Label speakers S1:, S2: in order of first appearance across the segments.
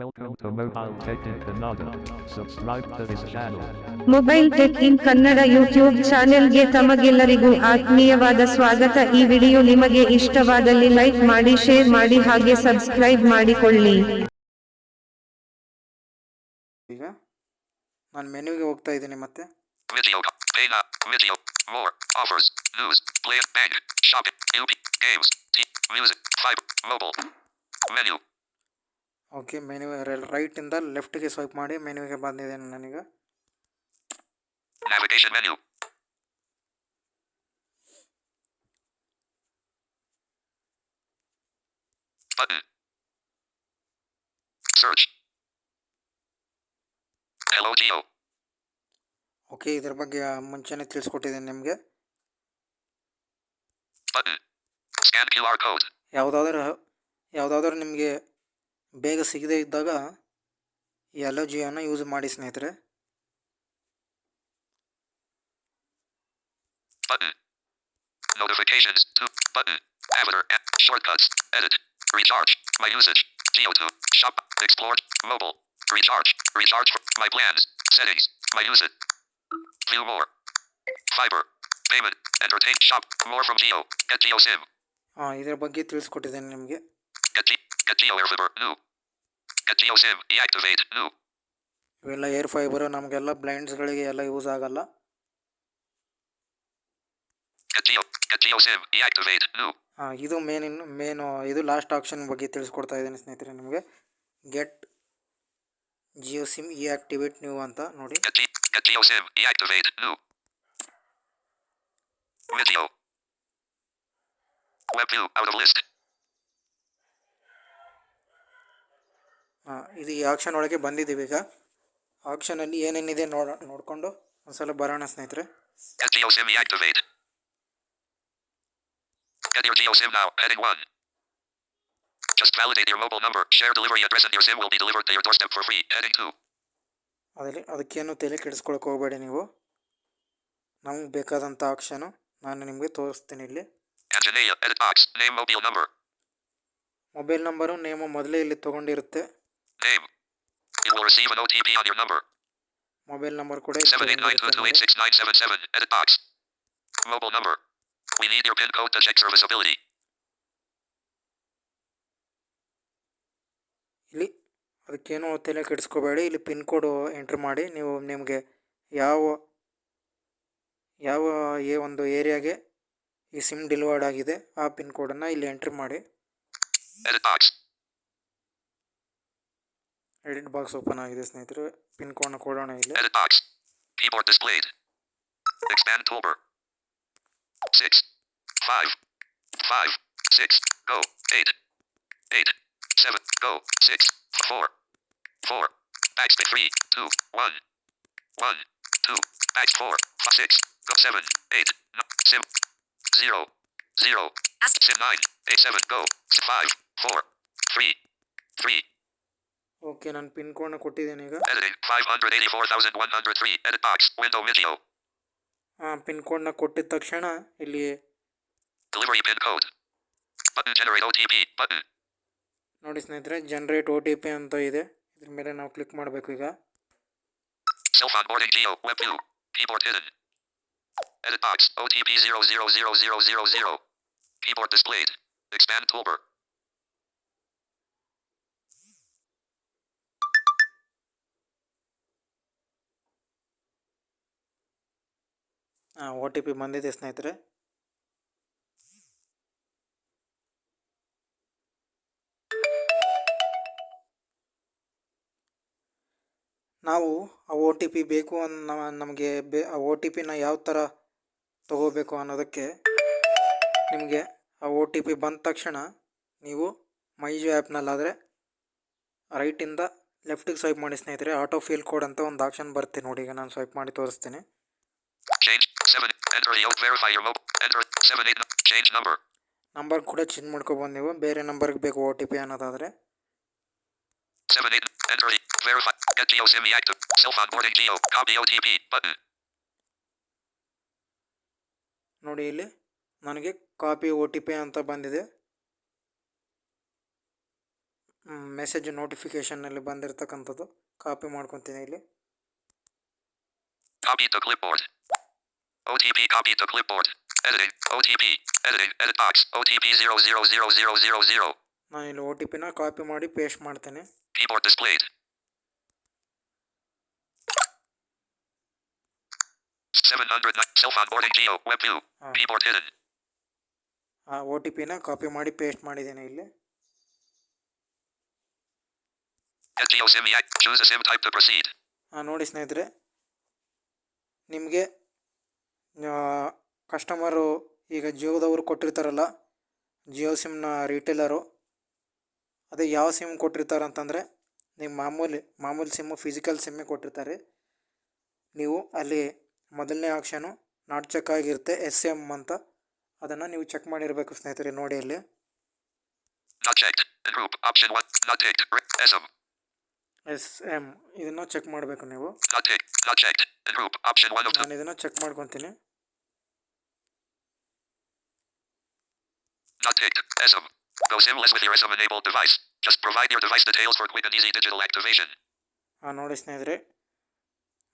S1: Welcome to Mobile Tech in Kannada. Subscribe to this channel.
S2: Mobile tech in Kannada YouTube ಚಾನೆಲ್ಗೆ ತಮಗೆಲ್ಲರಿಗೂ ಆತ್ಮೀಯವಾದ ಸ್ವಾಗತ ಈ ವಿಡಿಯೋ ನಿಮಗೆ ಇಷ್ಟವಾದಲ್ಲಿ ಲೈಕ್ ಮಾಡಿ ಶೇರ್ ಮಾಡಿ ಹಾಗೆ ಸಬ್ಸ್ಕ್ರೈಬ್ ಮಾಡಿಕೊಳ್ಳಿ
S3: ಈಗ ನಾನು ಮೆನುವಿಗೆ ಹೋಗ್ತಾ ಇದ್ದೀನಿ ಮತ್ತೆ
S4: Video, now, video, more, offers, news, play, bank, shopping, games, music, fiber, mobile, menu,
S3: okay menu ರೈಟಿಂದ ಲೆಫ್ಟಿಗೆ ಸ್ವೈಪ್ ಮಾಡಿ ಮೆನ್ಯೂಗೆ ಬಂದಿದ್ದೇನೆ ನನಗೆ.
S4: Navigation menu, button, search, hello Geo,
S3: okay ಇದರ ಬಗ್ಗೆ ಮುಂಚೆನೇ ತಿಳಿಸ್ಕೊಟ್ಟಿದ್ದೀನಿ ನಿಮಗೆ.
S4: Code,
S3: ಯಾವುದಾದ್ರೂ ಯಾವುದಾದ್ರೂ ನಿಮಗೆ ಬೇಗ ಸಿಗದೇ ಇದ್ದಾಗ ಈ ಎಲ್ಲೋ ಜಿಯೋನ ಯೂಸ್ ಮಾಡಿ ಸ್ನೇಹಿತರೆ
S4: notifications, to, button, avatar, app, shortcuts, edit, recharge, my usage, Geo 2, shop, explore, mobile, recharge, recharge, my plans, settings, my usage, view more, fiber, payment, entertain, shop, more from Geo, get Geo SIM,
S3: ಹಾಂ ಇದ್ರ ಬಗ್ಗೆ ತಿಳಿಸ್ಕೊಟ್ಟಿದ್ದೀನಿ ನಿಮಗೆ ಇವೆಲ್ಲ air fiber ನಮಗೆಲ್ಲ blinds ಗಳಿಗೆ ಎಲ್ಲ use ಆಗಲ್ಲ. ಇದು ಮೇನ್ ಇನ್ನು ಮೇನ್ ಇದು ಲಾಸ್ಟ್ ಆಪ್ಷನ್ ಬಗ್ಗೆ ತಿಳಿಸ್ಕೊಡ್ತಾ ಇದ್ದೀನಿ ಸ್ನೇಹಿತರೆ ನಿಮಗೆ. ಗೆಟ್ ಜಿಯೋ ಸಿಮ್ ಈ ಆಕ್ಟಿವೇಟ್ ನೀವು ಅಂತ ನೋಡಿ.
S4: ಕಕಲಿಯೋ ಕಕಲಿಯೋ ಸೇ ಐ ಟು
S3: ಹಾಂ ಇದು ಈ ಆಕ್ಷನ್ ಒಳಗೆ ಬಂದಿದ್ದೀವಿ ಬೇಗ ಆಕ್ಷನಲ್ಲಿ ಏನೇನಿದೆ ನೋಡಿ ನೋಡಿಕೊಂಡು ಒಂದು ಬರೋಣ ಸ್ನೇಹಿತರೆ.
S4: ಎಲ್ ಜಿ ಅವಜೇಬಿ ಆಗ್ತದೆ ಇದು ಎದಿ ಎಫ್ಲಾ ಎರಿ ವಾಸ್ಟ್ ಆಯ್ತು ಐವತ್ತು ಪ್ರಾಪೀಟ್ ಎರಿ ಟು
S3: ಅದರಲ್ಲಿ ಅದಕ್ಕೇನು ತಲೆ ಕೆಡಿಸ್ಕೊಳ್ಳೋಕೆ ಹೋಗಬೇಡಿ ನೀವು. ನಮ್ಗೆ ಬೇಕಾದಂಥ ಆಕ್ಷನು ನಾನು ನಿಮಗೆ ತೋರಿಸ್ತೀನಿ ಇಲ್ಲಿ. ಮೊಬೈಲ್ ನಂಬರು ನೇಮು ಮೊದಲೇ ಇಲ್ಲಿ ತೊಗೊಂಡಿರುತ್ತೆ.
S4: Name. You will receive an OTP on your number.
S3: Mobile number ಕೂಡ ಇಲ್ಲಿ ತೊಗೊಂಡಿರುತ್ತೆ ನೋಡಿ.
S4: 78922286977. Edit box. Mobile number. We need your PIN code to check serviceability.
S3: ಇಲ್ಲಿ ಅದಕ್ಕೇನು ತಲೆ ಕೆಡಿಸ್ಕೋಬೇಡಿ ಇಲ್ಲಿ ಪಿನ್ ಕೋಡ್ ಎಂಟ್ರ್ ಮಾಡಿ ನೀವು ನಿಮಗೆ ಯಾವ ಯಾವ ಏ ಒಂದು ಏರಿಯಾಗೆ ಈ ಸಿಮ್ ಡೆಲಿವರ್ಡ್ ಆಗಿದೆ ಆ ಪಿನ್ ಕೋಡನ್ನು ಇಲ್ಲಿ ಎಂಟ್ರ್ ಮಾಡಿ
S4: Edit box.
S3: Edit box open ಆಗಿದೆ ಸ್ನೇಹಿತರೆ ಪಿನ್ ಕೋಡ್ನ ಕೊಡೋಣ ಇಲ್ಲಿ
S4: Edit box. Keyboard displayed. Expand toolbar. 6. 5. 5. 6. Go. 8. 8. 7. Go. 6. 4. 4. Backspace 3. 2. 1. 1. 2. Back 4. 6. Go 7. 8. No. Sim. 0. 0. Sim 9. 8. 7. Go. 5. 4. 3. 3.
S3: okay ನಾನು ಪಿನ್ ಕೋಡ್ನ ಕೊಟ್ಟಿದ್ದೇನೆ ಈಗ.
S4: ಅದರಲ್ಲಿ ಫೈವ್ ಬೌ ದ್ರವ daily four
S3: thousand one under three ಹಾಂ
S4: ಪಿನ್ ಕೋಡ್ನಾಗ ಕೊಟ್ಟಿದ ತಕ್ಷಣ ಇಲ್ಲಿವರಿ ಜನರೇಟ್ ಒ
S3: ನೋಡಿ ಸ್ನೇಹಿತರೆ ಜನರೇಟ್ ಒ ಟಿ ಪೆ ಅಂತ ಇದೆ. ಇದ್ರ ಮೇಲೆ ನಾವು ಕ್ಲಿಕ್ ಮಾಡಬೇಕು ಈಗ.
S4: Low hot boarding Jio web U P bot
S3: O T P ಬಂದಿದೆ ಸ್ನೇಹಿತರೆ. ನಾವು ಆ ಓ ಟಿ ಪಿ ಬೇಕು ಅನ್ನ ನಮಗೆ ಬೇ, ಆ ಓ ಟಿ ಪಿನ ಯಾವ ಥರ ತಗೋಬೇಕು ಅನ್ನೋದಕ್ಕೆ ನಿಮಗೆ ಆ ಓ ಟಿ ಪಿ ಬಂದ ತಕ್ಷಣ ನೀವು ಮೈಜು ಆ್ಯಪ್ನಲ್ಲಾದರೆ ರೈಟಿಂದ ಲೆಫ್ಟಿಗೆ ಸ್ವೈಪ್ ಮಾಡಿ ಸ್ನೇಹಿತರೆ. ಆಟೋ ಫೀಲ್ ಕೋಡ್ ಅಂತ ಒಂದು ಆಪ್ಷನ್ ಬರುತ್ತೆ ನೋಡಿ, ಈಗ ನಾನು ಸ್ವೈಪ್ ಮಾಡಿ ತೋರಿಸ್ತೀನಿ.
S4: Change. 7. Enter the. Verify your mobile. Enter 7 8. Change number.
S3: Number ಕೂಡ ಚೇಂಜ್ ಮಾಡ್ಕೊಬೋದು ನೀವು ಬೇರೆ ನಂಬರ್ಗೆ ಬೇಕು ಒ ಟಿ ಪಿ ಅನ್ನೋದಾದರೆ
S4: 7 8. Enter. Verify. Get Geo SIM active. Self onboarding Geo. Copy OTP. Button.
S3: ನೋಡಿ ಇಲ್ಲಿ ನನಗೆ ಕಾಪಿ ಒ ಟಿ ಪಿ ಅಂತ ಬಂದಿದೆ ಮೆಸೇಜ್ ನೋಟಿಫಿಕೇಷನ್ನಲ್ಲಿ ಬಂದಿರತಕ್ಕಂಥದ್ದು ಕಾಪಿ ಮಾಡ್ಕೊತೀನಿ ಇಲ್ಲಿ
S4: Copy to clipboard. OTP copy to clipboard. Editing. OTP. Editing. Edit box. OTP 000000.
S3: ನಾನು ಇಲ್ಲಿ ಒ ಟಿ ಪಿನ ಕಾಪಿ ಮಾಡಿ ಪೇಸ್ಟ್ ಮಾಡ್ತೇನೆ
S4: Keyboard displayed. Seven hundred nine self onboarding geo web view.
S3: Ah.
S4: Keyboard hidden.
S3: ಆ O T ಪಿನ copy ಮಾಡಿ paste ಮಾಡಿದ್ದೇನೆ ಇಲ್ಲಿ
S4: Get geo sim. Choose a sim type to proceed.
S3: ಹಾಂ ನೋಡಿ ಸ್ನೇಹಿತರೆ ನಿಮಗೆ ಕಸ್ಟಮರು ಈಗ ಜಿಯೋದವರು ಕೊಟ್ಟಿರ್ತಾರಲ್ಲ, ಜಿಯೋ ಸಿಮ್ನ ರೀಟೇಲರು ಅದೇ ಯಾವ ಸಿಮ್ ಕೊಟ್ಟಿರ್ತಾರೆ ಅಂತಂದರೆ ನಿಮ್ಮ ಮಾಮೂಲಿ ಮಾಮೂಲಿ ಸಿಮ್ಮು ಫಿಸಿಕಲ್ ಸಿಮ್ಮೇ ಕೊಟ್ಟಿರ್ತಾರೆ. ನೀವು ಅಲ್ಲಿ ಮೊದಲನೇ ಆಪ್ಷನು ನಾಟ್ ಚೆಕ್ ಆಗಿರುತ್ತೆ ಎಸ್ ಎಂ ಅಂತ. ಅದನ್ನು ನೀವು ಚೆಕ್ ಮಾಡಿರಬೇಕು ಸ್ನೇಹಿತರೆ ನೋಡಿ ಅಲ್ಲಿ. ಎಸ್ ಎಂ ಇದನ್ನು ಚೆಕ್ ಮಾಡಬೇಕು ನೀವು. ನಾನು ಆಯ್ತು ಇದನ್ನು ಚೆಕ್ ಮಾಡ್ಕೊತೀನಿ. ನೋಡಿ ಸ್ನೇಹಿತರೆ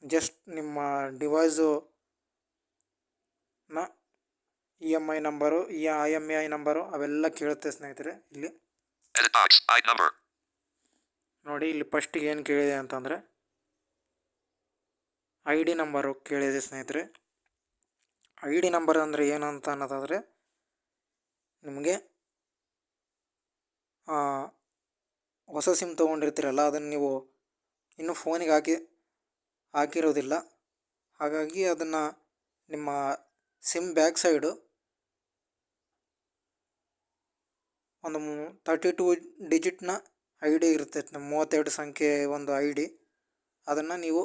S3: ಜಸ್ಟ್ ನಿಮ್ಮ ಡಿವೈಸು ನಾ ಇ ಎಂ ಐ ನಂಬರು ಈ ಐ ಎಂ ಐ ನಂಬರು ಅವೆಲ್ಲ ಕೇಳುತ್ತೆ ಸ್ನೇಹಿತರೆ ಇಲ್ಲಿ. ನೋಡಿ, ಇಲ್ಲಿ ಫಸ್ಟಿಗೆ ಏನು ಕೇಳಿದೆ ಅಂತಂದರೆ ಐ ಡಿ ನಂಬರು ಕೇಳಿದೆ ಸ್ನೇಹಿತರೆ. ಐ ಡಿ ನಂಬರ್ ಅಂದರೆ ಏನು ಅಂತ ಅನ್ನೋದಾದರೆ, ನಿಮಗೆ ಹೊಸ ಸಿಮ್ ತೊಗೊಂಡಿರ್ತೀರಲ್ಲ, ಅದನ್ನು ನೀವು ಇನ್ನೂ ಫೋನಿಗೆ ಹಾಕಿ, ಹಾಕಿರೋದಿಲ್ಲ. ಹಾಗಾಗಿ ಅದನ್ನು ನಿಮ್ಮ ಸಿಮ್ ಬ್ಯಾಕ್ ಸೈಡು ಒಂದು ತರ್ಟಿ ಟು ಡಿಜಿಟ್ನ ಐ ಡಿ ಇರುತ್ತೆ ನಮ್ಮ ಮೂವತ್ತೆರಡು ಸಂಖ್ಯೆ ಒಂದು ಐ ಡಿ ಅದನ್ನು ನೀವು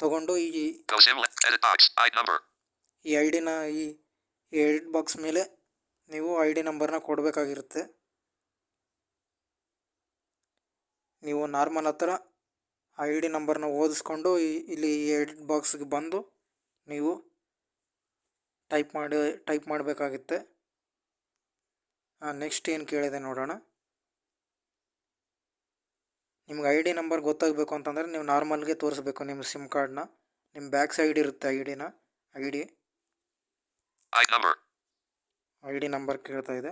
S3: ತಗೊಂಡು ಈ. ಈ ಐ ಡಿನ ಈ ಎಡಿಟ್ ಬಾಕ್ಸ್ ಮೇಲೆ ನೀವು ಐ ಡಿ ನಂಬರ್ನ ಕೊಡಬೇಕಾಗಿರುತ್ತೆ. ನೀವು ನಾರ್ಮಲ್ ಹತ್ರ ಐ ಡಿ ನಂಬರ್ನ ಓದಿಸ್ಕೊಂಡು ಈ- ಇಲ್ಲಿ ಈ ಎಡಿಟ್ ಬಾಕ್ಸ್ಗೆ ಬಂದು ನೀವು ಟೈಪ್ ಮಾಡಿ ಟೈಪ್ ಮಾಡಬೇಕಾಗುತ್ತೆ. ನೆಕ್ಸ್ಟ್ ಏನು ಕೇಳಿದೆ ನೋಡೋಣ. ನಿಮ್ಗೆ ಐ ಡಿ ನಂಬರ್ ಗೊತ್ತಾಗಬೇಕು ಅಂತಂದರೆ ನೀವು ನಾರ್ಮಲ್ಗೆ ತೋರಿಸ್ಬೇಕು ನಿಮ್ಮ ಸಿಮ್ ಕಾರ್ಡ್ನ ನಿಮ್ಮ ಬ್ಯಾಕ್ ಸೈಡ್ ಇರುತ್ತೆ I ಡಿನ
S4: I D.
S3: I D number ಕೇಳ್ತಾ ಇದೆ.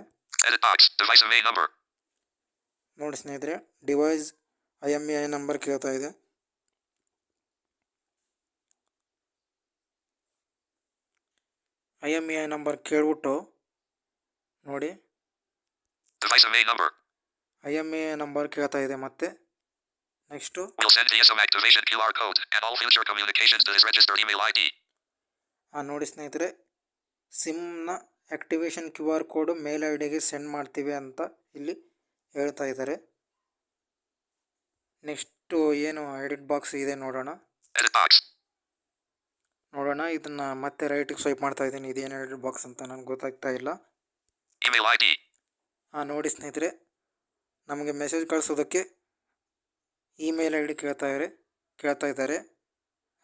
S3: ನೋಡಿ ಸ್ನೇಹಿತರೆ device I M I number ಕೇಳ್ತಾ ಇದೆ. ಐ ಎಂ ಐ ನಂಬರ್ ಕೇಳ್ಬಿಟ್ಟು ನೋಡಿ. ಐ ಎಂ ಐ ನಂಬರ್ ಕೇಳ್ತಾ ಇದೆ ಮತ್ತೆ. Next
S4: Will send DSM activation QR code and all future communications to this registered email ID.
S3: ಹಾಂ ನೋಡಿ ಸ್ನೇಹಿತರೆ ಸಿಮ್ನ activation Q R code mail I ಡಿಗೆ ಸೆಂಡ್ ಮಾಡ್ತೀವಿ ಅಂತ ಇಲ್ಲಿ ಹೇಳ್ತಾ ಇದ್ದಾರೆ ನೆಕ್ಸ್ಟು ಏನು ಎಡಿಟ್ ಬಾಕ್ಸ್ ಇದೆ ನೋಡೋಣ
S4: Edit box.
S3: ನೋಡೋಣ ಇದನ್ನು ಮತ್ತೆ ರೈಟಿಗೆ ಸ್ವೈಪ್ ಮಾಡ್ತಾ ಇದ್ದೀನಿ ಇದೇನು ಎಡಿಟ್ ಬಾಕ್ಸ್ ಅಂತ ನನಗೆ ಗೊತ್ತಾಗ್ತಾ ಇಲ್ಲ
S4: Email ID.
S3: ಹಾಂ ನೋಡಿ ಸ್ನೇಹಿತರೆ ನಮಗೆ ಮೆಸೇಜ್ ಕಳಿಸೋದಕ್ಕೆ ಇಮೇಲ್ ಐಡಿ ಕೇಳ್ತಾ ಇದಾರೆ ಕೇಳ್ತಾ ಇದ್ದಾರೆ.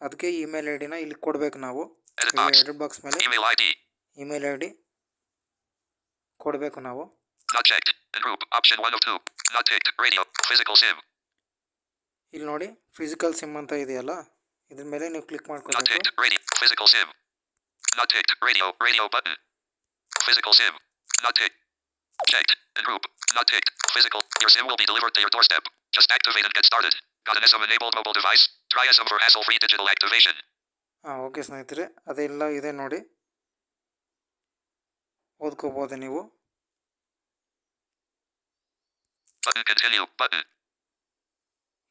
S3: ಅದಕ್ಕೆ ಇಮೇಲ್ ಐಡಿನ ಇಲ್ಲಿ ಕೊಡ್ಬೇಕು ನಾವು. ಸ್ಟೇಟ್ ಬಾಕ್ಸ್ ಮೇಲೆ ಇಮೇಲ್ ಐ ಡಿ ಐಡಿ ಕೊಡಬೇಕು ನಾವು. ಇಲ್ಲಿ ನೋಡಿ ಫಿಸಿಕಲ್ ಸಿಮ್ ಅಂತ ಇದೆಯಲ್ಲ ಇದ್ರ ಮೇಲೆ ನೀವು ಕ್ಲಿಕ್
S4: ಮಾಡ್ಕೊಂಡು not hate ready physical save not hate rail low Rai low but physical save Just activate and get started. Got an SM enabled mobile device? Try SM for hassle free digital activation.
S3: ಹಾಂ okay ಸ್ನೇಹಿತರೆ ಅದೆಲ್ಲ ಇದೆ ನೋಡಿ ಓದ್ಕೋಬೋದು ನೀವು.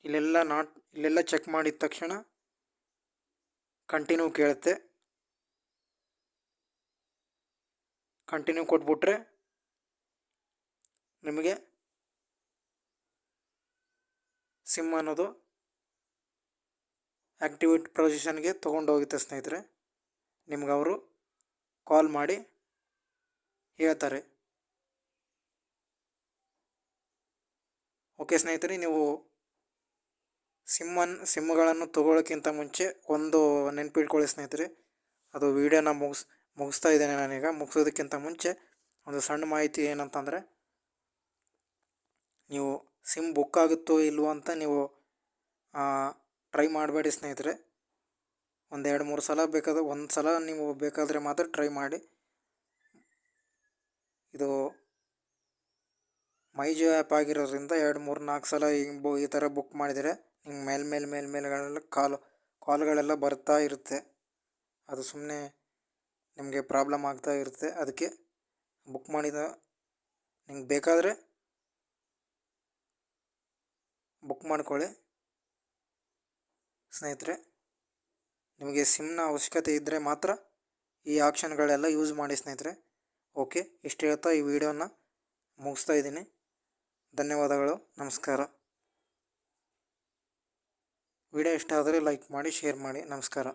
S3: ಇಲ್ಲೆಲ್ಲ not ಇಲ್ಲೆಲ್ಲ check ಮಾಡಿದ ತಕ್ಷಣ ಕಂಟಿನ್ಯೂ ಕೇಳುತ್ತೆ ಕಂಟಿನ್ಯೂ ಕೊಟ್ಬಿಟ್ರೆ ನಿಮಗೆ ಸಿಮ್ ಅನ್ನೋದು ಆ್ಯಕ್ಟಿವೇಟ್ ಪೊಸಿಷನ್ಗೆ ತೊಗೊಂಡೋಗುತ್ತೆ ಸ್ನೇಹಿತರೆ. ನಿಮ್ಗೆ ಅವರು ಕಾಲ್ ಮಾಡಿ ಹೇಳ್ತಾರೆ. ಓಕೆ ಸ್ನೇಹಿತರೆ, ನೀವು ಸಿಮ್ಮನ್ ಸಿಮ್ಗಳನ್ನು ತೊಗೊಳ್ಳೋಕ್ಕಿಂತ ಮುಂಚೆ ಒಂದು ನೆನಪಿಟ್ಕೊಳ್ಳಿ ಸ್ನೇಹಿತರೆ. ಅದು ವೀಡಿಯೋನ ಮುಗಿಸ್, ಮುಗಿಸ್ತಾ ಇದ್ದೇನೆ ನಾನೀಗ. ಮುಗಿಸೋದಕ್ಕಿಂತ ಮುಂಚೆ ಒಂದು ಸಣ್ಣ ಮಾಹಿತಿ ಏನಂತಂದರೆ, ನೀವು ಸಿಮ್ ಬುಕ್ ಆಗುತ್ತೋ ಇಲ್ವೋ ಅಂತ ನೀವು ಟ್ರೈ ಮಾಡಬೇಡಿ ಸ್ನೇಹಿತರೆ. ಒಂದು ಎರಡು ಮೂರು ಸಲ ಬೇಕಾದ, ಒಂದು ಸಲ ನೀವು ಬೇಕಾದರೆ ಮಾತ್ರ ಟ್ರೈ ಮಾಡಿ. ಇದು ಮೈ ಜಿಯೋ ಆ್ಯಪ್ ಆಗಿರೋದ್ರಿಂದ ಎರಡು ಮೂರು ನಾಲ್ಕು ಸಲ ಈ ಬು, ಈ ಥರ ಬುಕ್ ಮಾಡಿದರೆ ನಿಮ್ಗೆ ಮೇಲೆ ಮೇಲೆ ಮೇಲೆ ಮೇಲೆಗಳೆಲ್ಲ ಕಾಲು, ಕಾಲ್ಗಳೆಲ್ಲ ಬರ್ತಾ ಇರುತ್ತೆ. ಅದು ಸುಮ್ಮನೆ ನಿಮಗೆ ಪ್ರಾಬ್ಲಮ್ ಆಗ್ತಾ ಇರುತ್ತೆ. ಅದಕ್ಕೆ ಬುಕ್ ಮಾಡಿದ, ನಿಮ್ಗೆ ಬೇಕಾದರೆ ಬುಕ್ ಮಾಡ್ಕೊಳ್ಳಿ. ಸ್ನೇಹಿತರೆ, ನಿಮಗೆ ಸಿಮ್ನ ಅವಶ್ಯಕತೆ ಇದ್ದರೆ ಮಾತ್ರ ಈ ಆಪ್ಷನ್ಗಳೆಲ್ಲ ಯೂಸ್ ಮಾಡಿ ಸ್ನೇಹಿತರೆ. ಓಕೆ ಇಷ್ಟು ಹೇಳ್ತಾ ಈ ವಿಡಿಯೋನ ಮುಗಿಸ್ತಾ ಇದ್ದೀನಿ. ಧನ್ಯವಾದಗಳು, ನಮಸ್ಕಾರ. ವಿಡಿಯೋ ಇಷ್ಟ ಆದರೆ ಲೈಕ್ ಮಾಡಿ ಶೇರ್ ಮಾಡಿ, ನಮಸ್ಕಾರ.